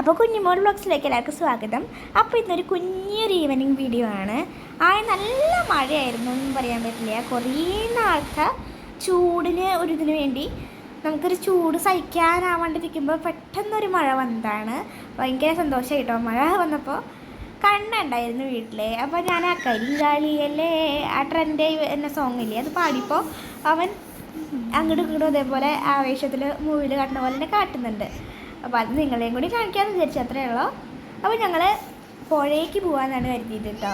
അപ്പോൾ കുഞ്ഞുമോൾ ബ്ലോഗ്സിലേക്ക് എല്ലാവർക്കും സ്വാഗതം. അപ്പോൾ ഇന്നൊരു കുഞ്ഞൊരു ഈവനിങ് വീഡിയോ ആണ്. ആ നല്ല മഴയായിരുന്നു ഒന്നും പറയാൻ പറ്റില്ല. കുറേ നാളത്തെ ചൂടിന് ഒരു ഇതിന് വേണ്ടി നമുക്കൊരു ചൂട് സഹിക്കാനാവാണ്ടിരിക്കുമ്പോൾ പെട്ടെന്നൊരു മഴ വന്നതാണ്. ഭയങ്കര സന്തോഷമായിട്ടോ മഴ വന്നപ്പോൾ കണ്ണുണ്ടായിരുന്നു വീട്ടിൽ അപ്പോൾ ഞാൻ ആ കരിങ്കാളിയല്ലേ ആ ട്രെൻഡ് എന്ന സോങ് ഇല്ലേ അത് പാടിയപ്പോൾ അവൻ അങ്ങോട്ടും ഇങ്ങോട്ടും അതേപോലെ ആവേശത്തിൽ മൂവിയിൽ കാട്ടുന്ന പോലെ തന്നെ കാട്ടുന്നുണ്ട്. അപ്പോൾ അത് നിങ്ങളെയും കൂടി കാണിക്കാമെന്ന് വിചാരിച്ചു. അത്രയേ ഉള്ളൂ. അപ്പോൾ ഞങ്ങൾ പുഴയ്ക്ക് പോകാമെന്നാണ് കരുതിയത് കേട്ടോ.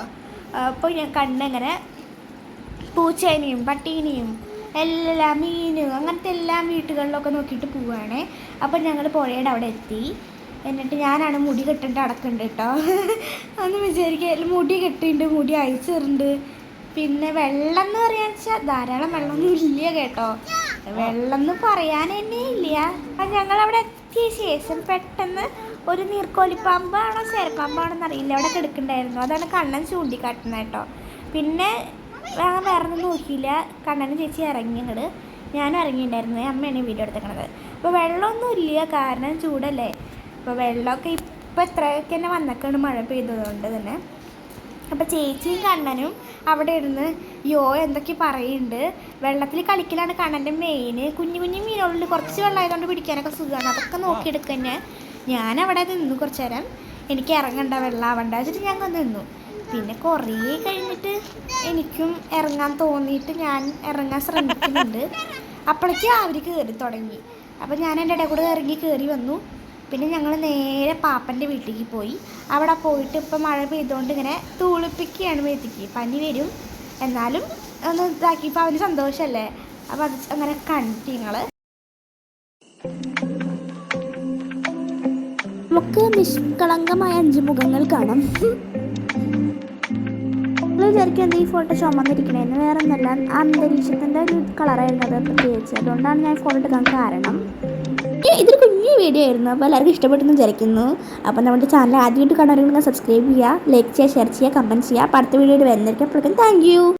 അപ്പോൾ ഞാൻ കണ്ടങ്ങനെ പൂച്ചേനെയും പട്ടീനെയും എല്ലാ മീനും അങ്ങനത്തെ എല്ലാ വീട്ടുകളിലൊക്കെ നോക്കിയിട്ട് പോവുകയാണേ അപ്പോൾ ഞങ്ങൾ പുഴയുടെ അവിടെ എത്തി. എന്നിട്ട് ഞാനാണ് മുടി കെട്ടിട്ട് അടക്കുന്നുണ്ട് കേട്ടോ. അന്ന് വിചാരിക്കുക മുടി കെട്ടിയിട്ടുണ്ട് മുടി അയച്ചിട്ടുണ്ട് പിന്നെ വെള്ളം എന്ന് പറയാന്ന് വെച്ചാൽ ധാരാളം വെള്ളമൊന്നും ഇല്ല കേട്ടോ. വെള്ളം എന്ന് പറയാൻ തന്നെ ഇല്ല. അപ്പം ഞങ്ങളവിടെ എത്തിയ ശേഷം പെട്ടെന്ന് ഒരു നീർക്കോലിപ്പാമ്പാണോ ചേരപ്പാമ്പാണോ എന്നറിയില്ല അവിടെ കിടക്കണ്ടായിരുന്നു അതാണ് കണ്ണൻ ചൂണ്ടിക്കാട്ടുന്നത് കേട്ടോ. പിന്നെ ഞാൻ വേറെ ഒന്നും നോക്കിയില്ല. കണ്ണനും ചേച്ചി ഇറങ്ങി ഞാനും ഇറങ്ങിയിട്ടുണ്ടായിരുന്നു. അമ്മയാണ് വീഡിയോ എടുത്തേക്കണത് അപ്പോൾ വെള്ളമൊന്നും ഇല്ല. കാരണം ചൂടല്ലേ. അപ്പോൾ വെള്ളമൊക്കെ ഇപ്പം ഇത്രയൊക്കെ തന്നെ വന്നൊക്കെയാണ് മഴ പെയ്തതുകൊണ്ട് തന്നെ. അപ്പോൾ ചേച്ചിയും കണ്ണനും അവിടെ ഇരുന്ന് യോ എന്തൊക്കെ പറയുന്നുണ്ട്? വെള്ളത്തിൽ കളിക്കലാണ് കണ്ണന്റെ മെയിൻ കുഞ്ഞു കുഞ്ഞു മീനുകളിൽ കുറച്ച് വെള്ളമായതുകൊണ്ട് പിടിക്കാനൊക്കെ സുഖമാണ്. അതൊക്കെ നോക്കിയെടുക്കുക തന്നെ ഞാൻ അവിടെ നിന്നു കുറച്ച് നേരം. എനിക്ക് ഇറങ്ങണ്ട വെള്ളം ആവണ്ട വെച്ചിട്ട് ഞങ്ങൾ നിന്നു. പിന്നെ കുറേ കഴിഞ്ഞിട്ട് എനിക്കും ഇറങ്ങാൻ തോന്നിയിട്ട് ഞാൻ ഇറങ്ങാൻ ശ്രമിക്കുന്നുണ്ട്. അപ്പോഴേക്കും അവർ കയറി തുടങ്ങി. അപ്പോൾ ഞാൻ എന്റെ ഇടയിൽ കൂടെ ഇറങ്ങി കയറി വന്നു. പിന്നെ ഞങ്ങൾ നേരെ പാപ്പന്റെ വീട്ടിലേക്ക് പോയി. അവിടെ പോയിട്ട് ഇപ്പം മഴ പെയ്തുകൊണ്ട് ഇങ്ങനെ തൂളിപ്പിക്കുകയാണ് മേത്തിക്ക്. പനി വരും. എന്നാലും ഒന്ന് ഇതാക്കിയപ്പോൾ അവന് സന്തോഷമല്ലേ അപ്പം അത് അങ്ങനെ കണ്ടു ഞങ്ങൾ നമുക്ക് നിഷ്കളങ്കമായ അഞ്ച് മുഖങ്ങൾ കാണാം. നിങ്ങൾ വിചാരിക്കും എന്താ ഈ ഫോട്ടോ ചുമന്നിരിക്കണേന്ന് വേറെ ഒന്നല്ല അന്തരീക്ഷത്തിന്റെ ഒരു കളറായിരുന്നു അത് പ്രത്യേകിച്ച്. അതുകൊണ്ടാണ് ഞാൻ ഫോട്ടോ എടുക്കാൻ കാരണം. ഇതൊരു കുഞ്ഞു വീഡിയോ ആയിരുന്നു. അപ്പോൾ എല്ലാവർക്കും ഇഷ്ടപ്പെട്ടെന്ന് വിചാരിക്കുന്നു. അപ്പോൾ നമ്മുടെ ചാനൽ ആദ്യമായിട്ട് കാണാറുണ്ടെങ്കിൽ സബ്സ്ക്രൈബ് ചെയ്യുക ലൈക്ക് ചെയ്യുക ഷെയർ ചെയ്യുക കമന്റ് ചെയ്യുക. അടുത്ത വീഡിയോയിൽ വരുന്നതായിരിക്കും. അപ്പോഴേക്കും താങ്ക്